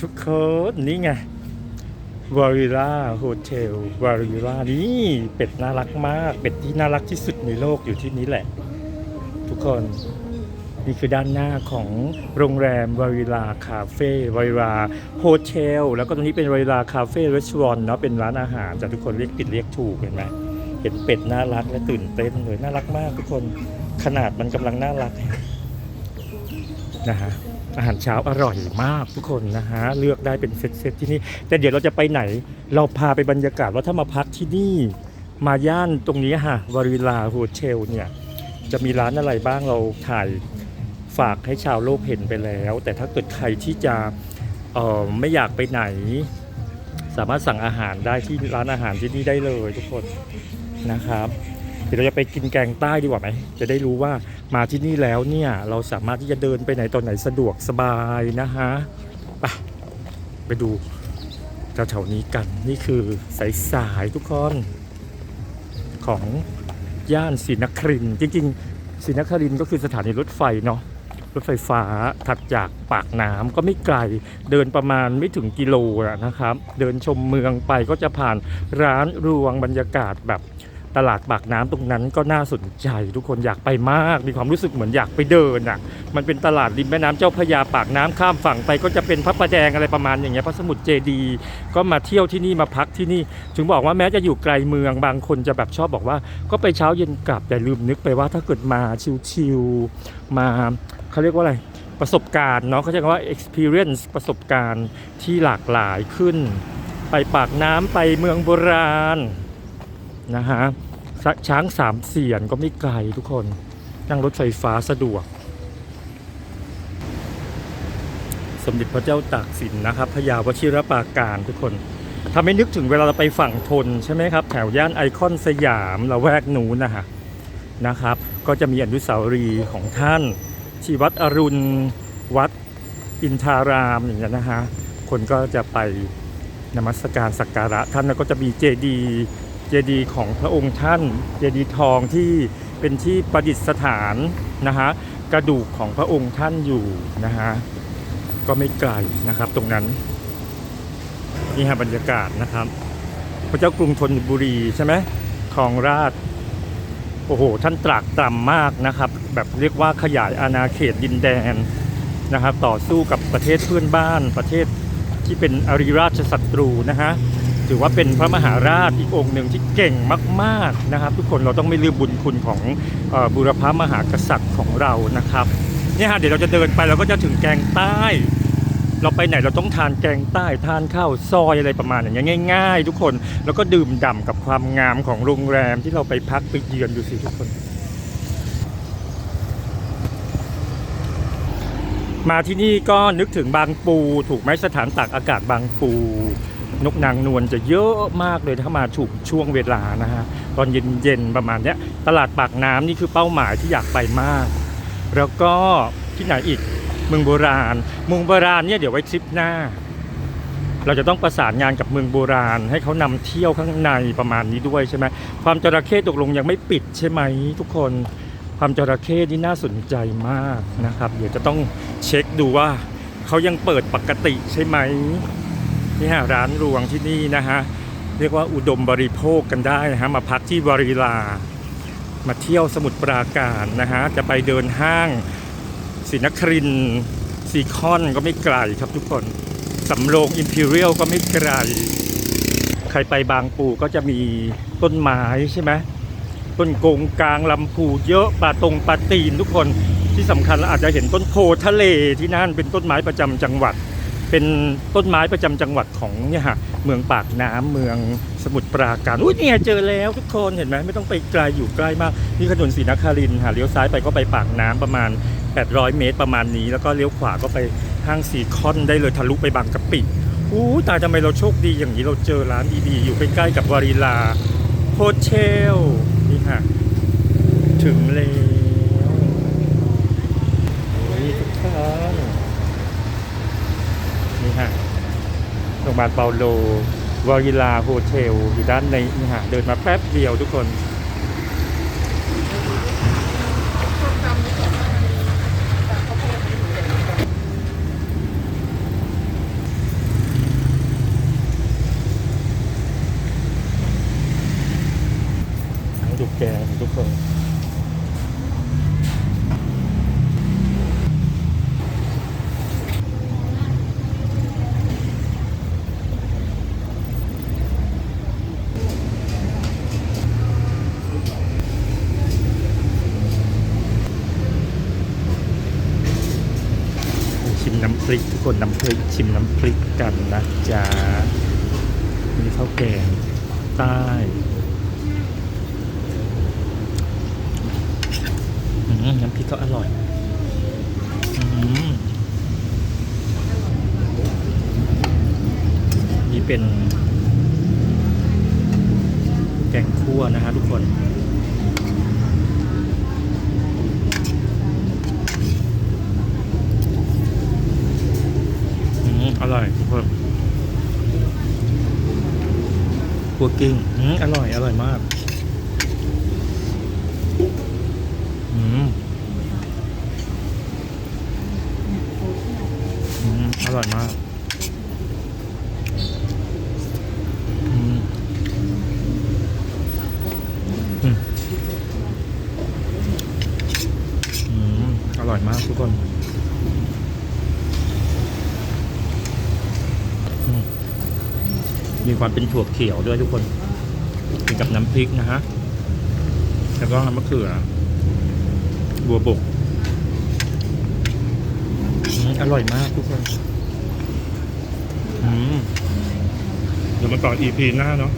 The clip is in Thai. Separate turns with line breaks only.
ทุกคนนี่ไงวาริล่าโฮเทลวาริล่านี่เป็ดน่ารักมาก เป็ดที่น่ารักที่สุดในโลกอยู่ที่นี้แหละ ทุกคนนี่คือด้านหน้าของโรงแรมวาริลาคาเฟ่วาริลาโฮเทลแล้วก็ตรงนี้เป็นวาริลาคาเฟ่รีสอร์ทเนาะเป็นร้านอาหารแต่ทุกคนเรียกผิดเรียกถูกเห็นไหมเห็นเป็ดน่ารักและตื่นเต้นเลยน่ารักมากทุกคนขนาดมันกำลังน่ารัก นะฮะอาหารเช้าอร่อยมากทุกคนนะฮะเลือกได้เป็นเซตๆที่นี่ แต่เดี๋ยวเราจะไปไหน เราพาไปบรรยากาศว่าถ้ามาพักที่นี่ มาย่านตรงนี้ฮะวาริลาโฮเทลเนี่ย จะมีร้านอะไรบ้างเราถ่ายฝากให้ชาวโลกเห็นไปแล้ว แต่ถ้าเกิดใครที่จะเออไม่อยากไปไหน สามารถสั่งอาหารได้ที่ร้านอาหารที่นี่ได้เลยทุกคนนะครับ ดี๋ยวเราจะไปกินแกงใต้ดีกว่าไหม จะได้รู้ว่ามาที่นี่แล้วเนี่ย เราสามารถที่จะเดินไปไหนตอนไหนสะดวกสบายนะฮะ ไปไปดูแถวๆนี้กัน นี่คือสายสายทุกคนของย่านศรีนครินจริงๆศรีนครินก็คือสถานีรถไฟเนาะรถไฟฟ้าถัดจากปากน้ำก็ไม่ไกลเดินประมาณไม่ถึงกิโลนะครับ เดินชมเมืองไปก็จะผ่านร้านรวงบรรยากาศแบบ ตลาดปากน้ำตรงนั้นก็น่าสนใจ ทุกคนอยากไปมาก มีความรู้สึกเหมือนอยากไปเดินอะ มันเป็นตลาดริมแม่น้ำเจ้าพระยาปากน้ำข้ามฝั่งไปก็จะเป็นพระประแดงอะไรประมาณอย่างเงี้ยพระสมุทรเจดี ก็มาเที่ยวที่นี่มาพักที่นี่ ถึงบอกว่าแม้จะอยู่ไกลเมืองบางคนจะแบบชอบบอกว่า ก็ไปเช้าเย็นกลับแต่ลืมนึกไปว่าถ้าเกิดมาชิลๆมาเขาเรียกว่าอะไรประสบการณ์เนาะเขาใช้คำว่า experience ประสบการณ์ที่หลากหลายขึ้น ไปปากน้ำไปเมืองโบราณ นะฮะช้างสามเสียนก็ไม่ไกลทุกคน นั่งรถไฟฟ้าสะดวก สมเด็จพระเจ้าตากสินนะครับพญาวชิรปาการทุกคนทำให้นึกถึงเวลาเราไปฝั่งทนใช่ไหมครับ แถวย่านไอคอนสยามละแวกนู้นนะฮะนะครับ ก็จะมีอนุสาวรีย์ของท่านที่วัดอรุณวัดอินทารามอย่างเงี้ยนะฮะคนก็จะไปนมัสการสักการะท่านแล้วก็จะมีเจดีย์ เจดีย์ของพระองค์ท่าน เจดีย์ทองที่เป็นที่ประดิษฐานนะฮะกระดูกของพระองค์ท่านอยู่นะฮะก็ไม่ไกลนะครับตรงนั้นนี่ฮะบรรยากาศนะครับ พระเจ้ากรุงธนบุรีใช่ไหมครองราชโอ้โหท่านตรากตรำมากนะครับ แบบเรียกว่าขยายอาณาเขตดินแดนนะครับ ต่อสู้กับประเทศเพื่อนบ้านประเทศที่เป็นอริราชศัตรูนะฮะ ถือว่าเป็นพระมหาราชอีกองค์หนึ่งที่เก่งมากๆนะครับ ทุกคนเราต้องไม่ลืมบุญคุณของบุรพมหากษัตริย์ของเรานะครับเนี่ยฮะเดี๋ยวเราจะเดินไปเราก็จะถึงแกงใต้ เราไปไหนเราต้องทานแกงใต้ทานข้าวซอยอะไรประมาณอย่างเงี้ยง่าย ๆ ทุกคนแล้วก็ดื่มด่ำกับความงามของโรงแรมที่เราไปพักไปเยือนดูสิทุกคน มาที่นี่ก็นึกถึงบางปู ถูกไหมสถานตากอากาศบางปู นกนางนวลจะเยอะมากเลยถ้ามาถูกช่วงเวลานะฮะตอนเย็นๆประมาณเนี้ยตลาดปากน้ำนี่คือเป้าหมายที่อยากไปมาก แล้วก็ที่ไหนอีกเมืองโบราณ เมืองโบราณเนี่ยเดี๋ยวไว้ทริปหน้า เราจะต้องประสานงานกับเมืองโบราณ ให้เขานำเที่ยวข้างในประมาณนี้ด้วยใช่ไหมความจระเข้ตกลงยังไม่ปิดใช่ไหมทุกคน ความจระเข้นี่น่าสนใจมากนะครับ เดี๋ยวจะต้องเช็คดูว่าเขายังเปิดปกติใช่ไหมนี่ฮะร้านรวงที่นี่นะฮะเรียกว่าอุดมบริโภคกันได้นะฮะมาพักที่วาริลา มาเที่ยวสมุทรปราการนะฮะจะไปเดินห้างศรีนครินซีคอนก็ไม่ไกลครับทุกคนสำโรงอิมพีเรียลก็ไม่ไกล ใครไปบางปูก็จะมีต้นไม้ใช่ไหม ต้นกงกลางลำพูเยอะป่าตรงป่าตีนทุกคนที่สำคัญอาจจะเห็นต้นโพทะเลที่นั่นเป็นต้นไม้ประจำจังหวัด เป็นต้นไม้ประจำจังหวัดของเนี่ยฮะเมืองปากน้ำเมืองสมุทรปราการอุ้ยเนี่ยเจอแล้วทุกคนเห็นไหมไม่ต้องไปไกลอยู่ใกล้มากนี่ถนนศรีนครินทร์ค่ะเลี้ยวซ้ายไปก็ไปปากน้ำประมาณ 800 เมตรประมาณนี้ แล้วก็เลี้ยวขวาก็ไปห้างซีคอนได้เลยทะลุไปบางกะปิอู้ตายทำไมเราโชคดีอย่างนี้เราเจอร้านดีๆอยู่ใกล้ๆกับวาริลาโฮเทล ค่ะถึงแล้วนี่ทุกท่านนี่ฮะโรงพยาบาลเปาโลวาริลาโฮเทลอยู่ด้านในนี่ฮะเดินมาแป๊บเดียวทุกคน ชิมน้ำพริกทุกคนน้ำพริกชิมน้ำพริกกันนะจ๊ะมีข้าวแกงใต้ น้ำพริกก็อร่อยอนี่เป็น แกงคั่วนะฮะทุกคนอร่อยทุกคนคั่วกิ้งอร่อย อร่อยมาก อืมอืมอ ร่อยมาก อร่อยมากทุกคนมีความเป็นถั่วเขียวด้วยทุกคนกินกับน้ำพริกนะฮะ แล้วก็มะเขือ บัวบก อร่อยมากทุกคน เดี๋ยวมาต่อ EP หน้าเนาะ